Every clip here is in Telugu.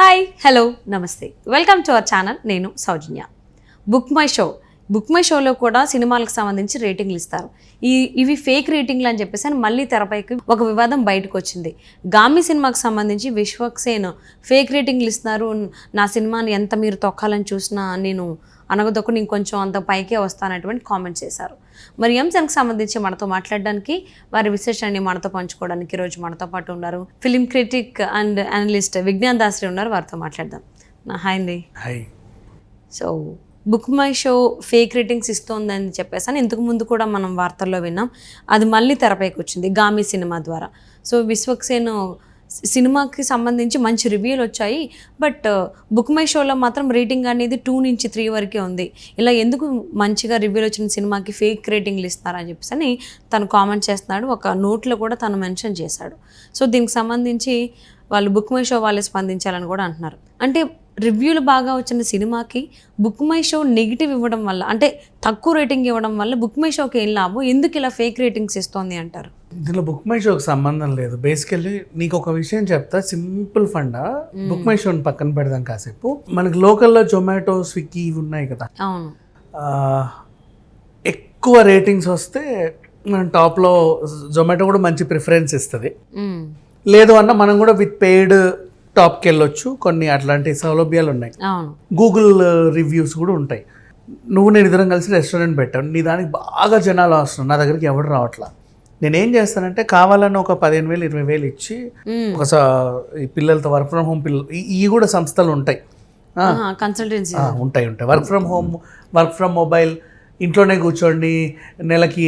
హాయ్ హలో నమస్తే. వెల్కమ్ టు అవర్ ఛానల్ నేను Soujanya. Book my show book my షోలో కూడా సినిమాలకు సంబంధించి రేటింగ్లు ఇస్తారు. ఈ ఇవి ఫేక్ రేటింగ్లు అని చెప్పేసి అని మళ్ళీ తెరపైకి ఒక వివాదం బయటకు వచ్చింది. గామి సినిమాకి సంబంధించి విశ్వక్సేన్ ఫేక్ రేటింగ్లు ఇస్తున్నారు. నా సినిమాని ఎంత మీరు తొక్కాలని చూసినా నేను అనగదొక్కని ఇంకొంచెం అంత పైకే వస్తానటువంటి కామెంట్స్ చేశారు. మరి అంశానికి సంబంధించి మనతో మాట్లాడడానికి వారి విశేషాన్ని మనతో పంచుకోవడానికి ఈరోజు మనతో పాటు ఉన్నారు. Film critic and analyst Vignan Dasari ఉన్నారు. వారితో మాట్లాడదాం. హాయ్ అండి. Hi. So book my show fake ratings ఇస్తోందని చెప్పేసి అని ఇంతకు ముందు కూడా మనం వార్తల్లో విన్నాం. అది మళ్ళీ తెరపైకి వచ్చింది గామి సినిమా ద్వారా. సో విశ్వక్సేన్ సినిమాకి సంబంధించి మంచి రివ్యూలు వచ్చాయి. బట్ బుక్ మై షోలో మాత్రం రేటింగ్ అనేది టూ నుంచి త్రీ వరకే ఉంది. ఇలా ఎందుకు మంచిగా రివ్యూలు వచ్చిన సినిమాకి ఫేక్ రేటింగ్లు ఇస్తారని చెప్పేసి అని తను కామెంట్ చేస్తున్నాడు. ఒక నోట్లో కూడా తను మెన్షన్ చేశాడు. సో దీనికి సంబంధించి వాళ్ళు బుక్ మై షో వాళ్ళే స్పందించాలని కూడా అంటున్నారు. అంటే రివ్యూలు బాగా వచ్చిన సినిమాకి బుక్ మై షో నెగిటివ్ ఇవ్వడం వల్ల అంటే తక్కువ రేటింగ్ ఇవ్వడం వల్ల బుక్ మై షోకి ఏం లాభం? ఎందుకు ఇలా ఫేక్ రేటింగ్స్ ఇస్తోంది అంటారు? దీనిలో బుక్ మై షోకి సంబంధం లేదు. బేసికల్లీ నీకు ఒక విషయం చెప్తా. సింపుల్ ఫండ్ బుక్ మై షోని పక్కన పెడదాం కాసేపు. మనకి లోకల్లో జొమాటో స్విగ్గీ ఇవి ఉన్నాయి కదా. అవును. ఎక్కువ రేటింగ్స్ వస్తే మన టాప్లో జొమాటో కూడా మంచి ప్రిఫరెన్స్ ఇస్తుంది. మ్మ్. లేదు అన్న మనం కూడా విత్ పెయిడ్ టాప్కి వెళ్ళొచ్చు కొన్ని అట్లాంటి సౌలభ్యాలు ఉన్నాయి గూగుల్ రివ్యూస్ కూడా ఉంటాయి. నువ్వు నేను ఇద్దరం కలిసి రెస్టారెంట్ పెట్టాను నీ దానికి బాగా జనాలు వస్తున్నావు నా దగ్గరికి ఎవరు రావట్లా? నేనేం చేస్తానంటే కావాలని ఒక పదిహేను వేలు ఇరవై వేలు ఇచ్చి. ఒక పిల్లలతో వర్క్ ఫ్రమ్ హోమ్ పిల్లలు ఈ- ఈ కూడా సంస్థలు ఉంటాయి. కన్సల్టెన్సీ ఉంటాయి ఉంటాయి. Work from home work from mobile ఇంట్లోనే కూర్చోండి నెలకి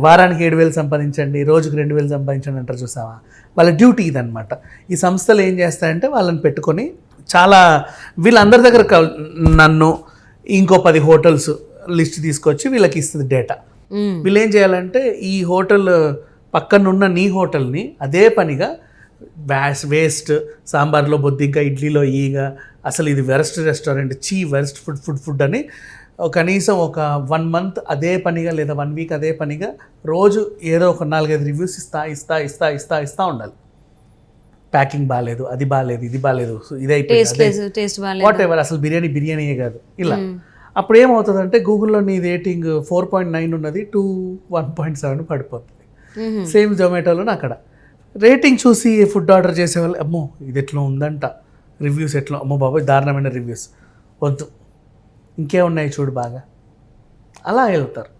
వారానికి ఏడు వేలు సంపాదించండి రోజుకి రెండు వేలు సంపాదించండి అంటారు చూసావా? వాళ్ళ డ్యూటీ ఇదనమాట ఈ సంస్థలు ఏం చేస్తాయంటే వాళ్ళని పెట్టుకొని చాలా వీళ్ళందరి దగ్గర నన్ను ఇంకో పది హోటల్స్ లిస్ట్ తీసుకొచ్చి వీళ్ళకి ఇస్తుంది డేటా. వీళ్ళు ఏం చేయాలంటే ఈ హోటల్ పక్కనున్న నీ హోటల్ని అదే పనిగా వ్యాస్ వేస్ట్ సాంబార్లో బొద్దింక ఇడ్లీలో ఈగ అసలు ఇది వెరస్ట్ రెస్టారెంట్ చీ వెరస్ట్ ఫుడ్ ఫుడ్ ఫుడ్ అని కనీసం ఒక వన్ మంత్ అదే పనిగా లేదా వన్ వీక్ అదే పనిగా రోజు ఏదో ఒక నాలుగైదు రివ్యూస్ ఇస్తా ఇస్తా ఇస్తా ఇస్తా ఇస్తా ఉండాలి. ప్యాకింగ్ బాగాలేదు అది బాగాలేదు ఇది బాగాలేదు ఇది అయిపోయింది. వాట్ ఎవర్ అసలు బిర్యానీ బిర్యానీయే కాదు. ఇలా. అప్పుడు ఏమవుతుందంటే గూగుల్లో నీ రేటింగ్ ఫోర్ పాయింట్ నైన్ ఉన్నది టూ వన్ పాయింట్ సెవెన్ పడిపోతుంది. సేమ్ జొమాటోలో అక్కడ రేటింగ్ చూసి ఫుడ్ ఆర్డర్ చేసేవాళ్ళు అమ్మో ఇది ఎట్లా ఉందంట. రివ్యూస్ ఎట్లా అమ్మో బాబాయ్ దారుణమైన రివ్యూస్. వద్దు. ఇంకే ఉన్నాయి చూడు బాగా. అలా వెళ్తారు.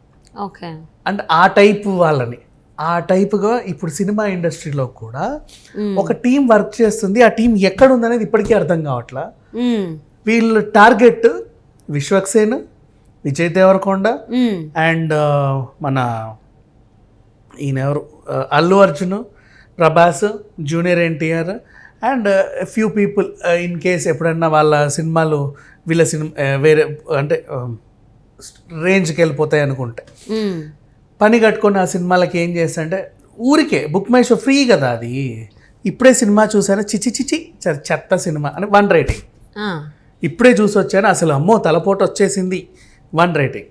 ఓకే. అంటే ఆ టైప్ వాళ్ళని. ఆ టైప్గా ఇప్పుడు సినిమా ఇండస్ట్రీలో కూడా ఒక టీం వర్క్ చేస్తుంది. ఆ టీం ఎక్కడ ఉందనేది ఇప్పటికీ అర్థం కావట్లా. వీళ్ళ టార్గెట్ విశ్వక్సేన్ విజయ్ దేవరకొండ. అండ్ మన ఈయన ఎవరు? Uh, Allu Arjun Prabhas junior NTR and few people in case ఎప్పుడన్నా వాళ్ళ సినిమాలు వీళ్ళ సినిమా వేరే అంటే రేంజ్కి వెళ్ళిపోతాయి అనుకుంటే. పని కట్టుకొని ఆ సినిమాలకి ఏం చేస్తాంటే ఊరికే బుక్ మై షో ఫ్రీ కదా అది. ఇప్పుడే సినిమా చూసాను చిచి చిచి చెత్త సినిమా అని వన్ రేటింగ్. ఇప్పుడే చూసి వచ్చాను అసలు అమ్మో తలపోటు వచ్చేసింది. One rating.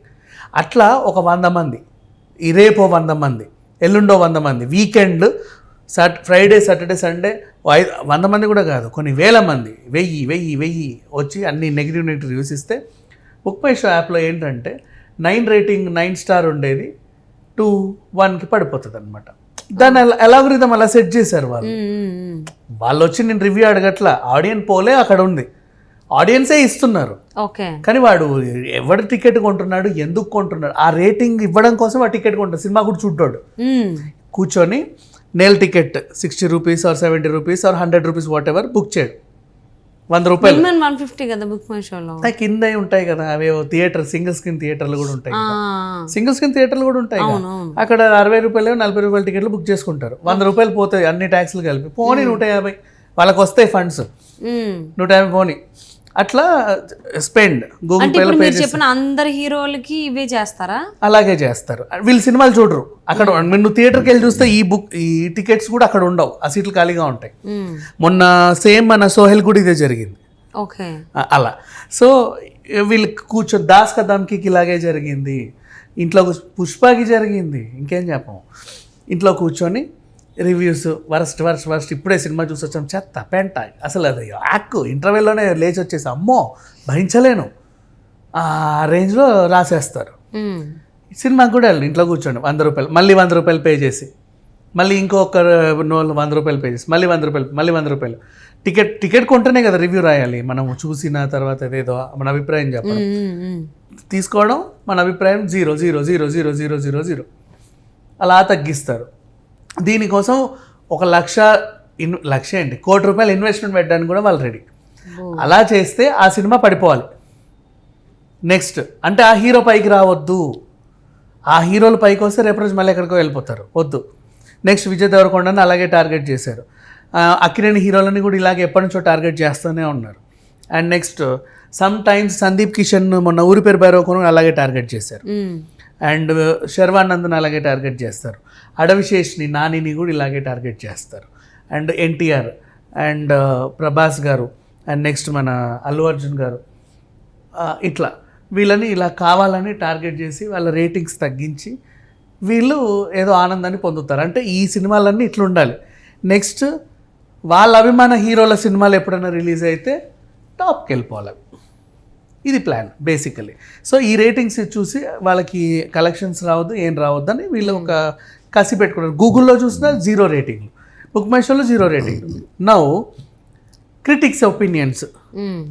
అట్లా ఒక వంద మంది ఈ రేపో వంద మంది ఎల్లుండో వంద మంది weekend sat Friday Saturday Sunday ఐదు వంద మంది కూడా కాదు కొన్ని వేల మంది వెయ్యి వెయ్యి వెయ్యి వచ్చి అన్ని నెగిటివ్ నెగిటివ్ రివ్యూస్ ఇస్తే బుక్ మై షో యాప్లో ఏంటంటే నైన్ రేటింగ్ నైన్ స్టార్ ఉండేది టూ వన్కి పడిపోతుంది అనమాట దాన్ని ఎలాగరిథం అలా సెట్ చేశారు వాళ్ళు. వాళ్ళు వచ్చి నేను రివ్యూ అడగట్లా ఆడియన్ పోలే అక్కడ ఉంది. ఆడియన్సే ఇస్తున్నారు. ఓకే. కానీ వాడు ఎవడు టికెట్ కొంటున్నాడు ఎందుకు కొంటున్నాడు ఆ రేటింగ్ ఇవ్వడం కోసం ఆ టికెట్ కొంటాడు సినిమా కూడా చూడ్డాడు. కూర్చొని nail ticket sixty rupees or seventy rupees or hundred rupees whatever book చేయడు. వంద రూపాయలు. మినిమం వన్ ఫిఫ్టీ కదా బుక్ మై షోలో. కింద ఉంటాయి కదా అవి థియేటర్ సింగిల్ స్క్రీన్ థియేటర్లు కూడా ఉంటాయి. సింగిల్ స్క్రీన్ థియేటర్లు కూడా ఉంటాయి అక్కడ అరవై రూపాయలు నలభై రూపాయల టికెట్లు బుక్ చేసుకుంటారు. వంద రూపాయలు పోతాయి అన్ని ట్యాక్స్లు కలిపి. పోనీ నూట యాభై. వాళ్ళకి వస్తాయి ఫండ్స్. నూట యాభై పోనీ. అట్లా స్పెండ్ గూగుల్ పేలో పే చెప్పిన అందరి హీరోలకి ఇవే చేస్తారా? అలాగే చేస్తారు. వీళ్ళు సినిమాలు చూడరు. అక్కడ నువ్వు థియేటర్కి వెళ్ళి చూస్తే ఈ బుక్ ఈ టికెట్స్ కూడా అక్కడ ఉండవు. ఆ సీట్లు ఖాళీగా ఉంటాయి. మొన్న సేమ్ మన సోహెల్ కూడా ఇదే జరిగింది. ఓకే. అలా. సో వీళ్ళు కూర్చొని దాస్ కదమ్కి ఇలాగే జరిగింది. ఇంట్లో పుష్పకి జరిగింది. ఇంకేం చెప్పము ఇంట్లో కూర్చొని రివ్యూస్ వరస్ట్ వరస్ట్ వరస్ట్. ఇప్పుడే సినిమా చూసి వచ్చాం. చెత్త పెంట. అసలు అది యాక్ ఇంటర్వెల్లోనే లేచి వచ్చేసి అమ్మో భరించలేను. ఆ రేంజ్లో రాసేస్తారు. మ్మ్. సినిమాకి కూడా వెళ్ళి ఇంట్లో కూర్చోండి. వంద రూపాయలు. మళ్ళీ వంద రూపాయలు పే చేసి. మళ్ళీ ఇంకొక నోళ్ళు వంద రూపాయలు పే చేసి. మళ్ళీ వంద రూపాయలు మళ్ళీ వంద రూపాయలు. టికెట్ టికెట్ కొంటేనే కదా రివ్యూ రాయాలి. మనం చూసిన తర్వాత ఏదేదో మన అభిప్రాయం చెప్పడం. తీసుకోవడం మన అభిప్రాయం zero zero zero zero zero zero zero. అలా తగ్గిస్తారు. దీనికోసం ఒక లక్ష ఇన్ లక్ష ఏంటి? కోటి రూపాయలు ఇన్వెస్ట్మెంట్ పెట్టడానికి కూడా వాళ్ళు రెడీ అలా చేస్తే ఆ సినిమా పడిపోవాలి. నెక్స్ట్ అంటే ఆ హీరో పైకి రావద్దు. ఆ హీరోలు పైకి వస్తే రేపు రోజు మళ్ళీ ఎక్కడికో వెళ్ళిపోతారు. వద్దు. నెక్స్ట్ విజయ్ దేవరకొండని అలాగే టార్గెట్ చేశారు. ఆ, అక్కినేని హీరోలని కూడా ఇలాగే ఎప్పటి నుంచో టార్గెట్ చేస్తూనే ఉన్నారు. And next some times Sandeep Kishan మొన్న ఊరి పేరు భైరవకొండ అలాగే టార్గెట్ చేశారు. అండ్ శర్వానందన్ అలాగే టార్గెట్ చేస్తారు. అడవిశేష్ని నానిని కూడా ఇలాగే టార్గెట్ చేస్తారు. అండ్ ఎన్టీఆర్ అండ్ ప్రభాస్ గారు అండ్ నెక్స్ట్ మన అల్లు అర్జున్ గారు ఇట్లా. వీళ్ళని ఇలా కావాలని టార్గెట్ చేసి వాళ్ళ రేటింగ్స్ తగ్గించి వీళ్ళు ఏదో ఆనందాన్ని పొందుతారు. అంటే ఈ సినిమాలన్నీ ఇట్లా ఉండాలి. నెక్స్ట్ వాళ్ళ అభిమాన హీరోల సినిమాలు ఎప్పుడైనా రిలీజ్ అయితే టాప్కి వెళ్ళిపోవాలి. ఇది ప్లాన్ బేసికలీ. సో ఈ రేటింగ్స్ చూసి వాళ్ళకి కలెక్షన్స్ రావద్దు ఏం రావద్దని వీళ్ళు ఒక కసి పెట్టుకున్నారు. గూగుల్లో చూసినా జీరో రేటింగ్లు బుక్ మై షోలో zero rating now critics opinions.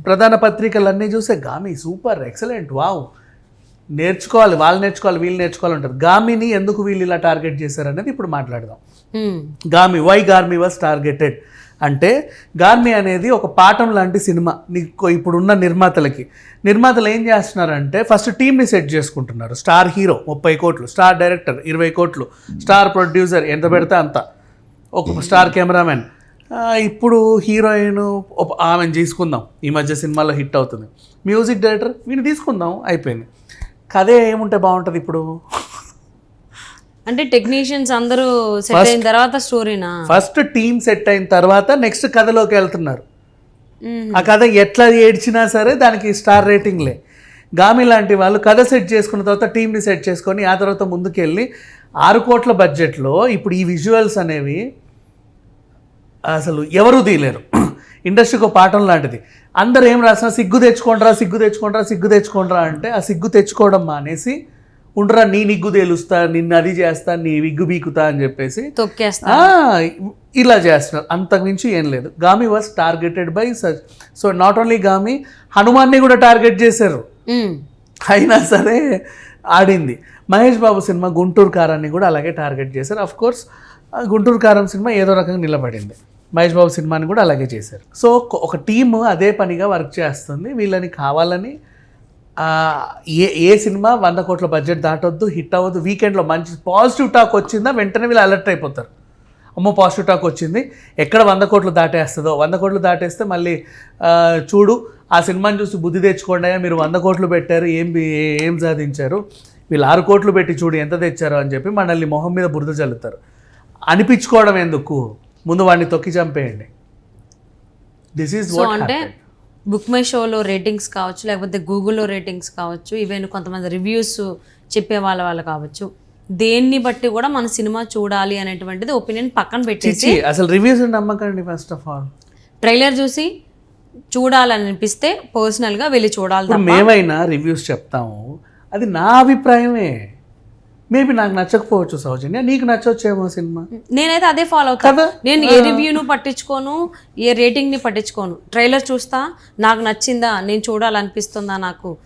ప్రధాన పత్రికలన్నీ చూస్తే గామి సూపర్ ఎక్సలెంట్ వావ్. నేర్చుకోవాలి వాళ్ళు నేర్చుకోవాలి వీళ్ళు నేర్చుకోవాలి ఉంటారు గామిని ఎందుకు వీళ్ళు ఇలా టార్గెట్ చేశారు అనేది ఇప్పుడు మాట్లాడదాం. మ్మ్. Gaami why Gaami was targeted? అంటే గార్మి అనేది ఒక పాఠం లాంటి సినిమా. నీకు ఇప్పుడున్న నిర్మాతలకి. నిర్మాతలు ఏం చేస్తున్నారంటే ఫస్ట్ టీంని సెట్ చేసుకుంటున్నారు. స్టార్ హీరో ముప్పై కోట్లు స్టార్ డైరెక్టర్ ఇరవై కోట్లు స్టార్ ప్రొడ్యూసర్ ఎంత పెడితే అంత. ఒక స్టార్ కెమెరామెన్. ఇప్పుడు హీరోయిన్ ఆమెను తీసుకుందాం. ఈ మధ్య సినిమాలో హిట్ అవుతుంది. మ్యూజిక్ డైరెక్టర్ వీని తీసుకుందాం అయిపోయింది. కథే ఏముంటే బాగుంటుంది ఇప్పుడు? అంటే టెక్నీషియన్స్ అందరూ సెట్ అయిన తర్వాత స్టోరీనా ఫస్ట్ టీం సెట్ అయిన తర్వాత నెక్స్ట్ కథలోకి వెళ్తున్నారు. ఆ కథ ఎట్లా ఏడ్చినా సరే దానికి స్టార్ రేటింగ్లే గామి లాంటి వాళ్ళు కథ సెట్ చేసుకున్న తర్వాత టీంని సెట్ చేసుకొని ఆ తర్వాత ముందుకెళ్ళి ఆరు కోట్ల బడ్జెట్లో ఇప్పుడు ఈ విజువల్స్ అనేవి అసలు ఎవరూ తీయలేరు. ఇండస్ట్రీకి ఒక పాఠం లాంటిది. అందరు ఏం రాసినా సిగ్గు తెచ్చుకోండిరా సిగ్గు తెచ్చుకోండిరా సిగ్గు తెచ్చుకోండిరా అంటే ఆ సిగ్గు తెచ్చుకోవడం మానేసి ఉండరా నీ నిగ్గు తేలుస్తా నిన్ను అది చేస్తా నీ విగ్గు బీకుతా అని చెప్పేసి తొక్కేస్తా. ఇలా చేస్తున్నారు. అంతకుమించి ఏం లేదు. Gaami was targeted by such so not only Gaami హనుమాన్ని కూడా టార్గెట్ చేశారు. అయినా సరే ఆడింది. మహేష్ బాబు సినిమా గుంటూరు కారాన్ని కూడా అలాగే టార్గెట్ చేశారు. అఫ్ కోర్స్ గుంటూరు కారం సినిమా ఏదో రకంగా నిలబడింది. మహేష్ బాబు సినిమాని కూడా అలాగే చేశారు. సో ఒక- టీమ్ అదే పనిగా వర్క్ చేస్తుంది. వీళ్ళని కావాలని ఏ ఏ సినిమా వంద కోట్ల బడ్జెట్ దాటొద్దు హిట్ అవ్వద్దు వీకెండ్లో మంచి పాజిటివ్ టాక్ వచ్చిందా వెంటనే వీళ్ళు అలర్ట్ అయిపోతారు. అమ్మో పాజిటివ్ టాక్ వచ్చింది. ఎక్కడ వంద కోట్లు దాటేస్తుందో వంద కోట్లు దాటేస్తే మళ్ళీ చూడు ఆ సినిమాని చూసి బుద్ధి తెచ్చుకోండి మీరు వంద కోట్లు పెట్టారు ఏం ఏం సాధించారు? వీళ్ళు ఆరు కోట్లు పెట్టి చూడు ఎంత తెచ్చారో అని చెప్పి మనల్ని మొహం మీద బురద చల్లుతారు. అనిపించుకోవడం ఎందుకు? ముందు వాడిని తొక్కి చంపేయండి. దిస్ ఈజ్ వాట్ అంటే బుక్ మై షోలో రేటింగ్స్ కావచ్చు లేకపోతే గూగుల్లో రేటింగ్స్ కావచ్చు ఈవెన్ కొంతమంది రివ్యూస్ చెప్పే వాళ్ళ వాళ్ళు కావచ్చు. దేన్ని బట్టి కూడా మన సినిమా చూడాలి అనేటువంటిది ఒపీనియన్ పక్కన పెట్టేసి అసలు రివ్యూస్ నమ్మకండి ఫస్ట్ ఆఫ్ ఆల్ ట్రైలర్ చూసి చూడాలని అనిపిస్తే పర్సనల్గా వెళ్ళి చూడాలి మేమైనా రివ్యూస్ చెప్తాము అది నా అభిప్రాయమే. మేబీ నాకు నచ్చకపోవచ్చు సౌజన్య. నీకు నచ్చవచ్చేమో సినిమా. నేనైతే అదే ఫాలో అవుతా. కదా? నేను ఏ రివ్యూను పట్టించుకోను ఏ రేటింగ్ని పట్టించుకోను. ట్రైలర్ చూస్తా నాకు నచ్చిందా నేను చూడాలనిపిస్తుందా నాకు?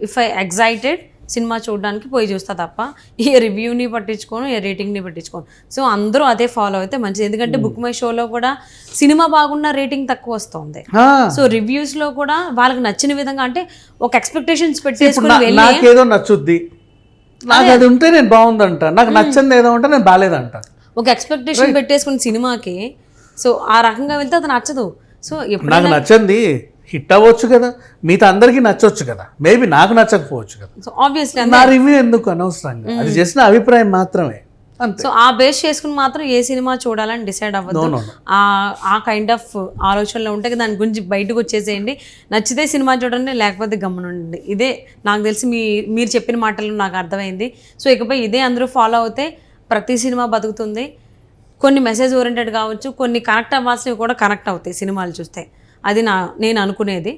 ఇఫ్ ఐ ఎగ్జైటెడ్ సినిమా చూడడానికి పోయి చూస్తా తప్ప ఏ రివ్యూని పట్టించుకోను ఏ రేటింగ్ని పట్టించుకోను. సో అందరూ అదే ఫాలో అయితే మంచిది. ఎందుకంటే బుక్ మై షోలో కూడా సినిమా బాగున్న రేటింగ్ తక్కువ వస్తుంది. సో రివ్యూస్లో కూడా వాళ్ళకి నచ్చిన విధంగా అంటే ఒక ఎక్స్పెక్టేషన్స్ పెట్టేసుకుని నాకేదో నచ్చుద్ది. నాకు అది. ఉంటే నేను బాగుందంట. నాకు నచ్చింది ఏదో ఉంటే నేను బాగాలేదంట ఒక ఎక్స్పెక్టేషన్ పెట్టేసుకుని సినిమాకి సో ఆ రకంగా వెళ్తే అది నచ్చదు. సో నాకు నచ్చింది హిట్ అవ్వచ్చు కదా. మిగతా అందరికీ నచ్చొచ్చు కదా. మేబీ నాకు నచ్చకపోవచ్చు కదా. ఆబ్వియస్లీ నా రివ్యూ ఎందుకు అనవసరంగా? అది జస్ట్ నా అభిప్రాయం మాత్రమే. సో ఆ బేస్ చేసుకుని మాత్రం ఏ సినిమా చూడాలని డిసైడ్ అవ్వద్దు. ఆ కైండ్ ఆఫ్ ఆలోచనలో ఉంటే దాని గురించి బయటకు వచ్చేసేయండి. నచ్చితే సినిమా చూడండి లేకపోతే గమనండి ఇదే నాకు తెలిసి మీ మీరు చెప్పిన మాటలు నాకు అర్థమైంది. సో ఇకపై ఇదే అందరూ ఫాలో అవుతే ప్రతి సినిమా బతుకుతుంది. కొన్ని మెసేజ్ ఓరియంటెడ్ కావచ్చు కొన్ని కనెక్ట్ అవ్వాల్సినవి కూడా కనెక్ట్ అవుతాయి సినిమాలు చూస్తే. అది నా నేను అనుకునేది.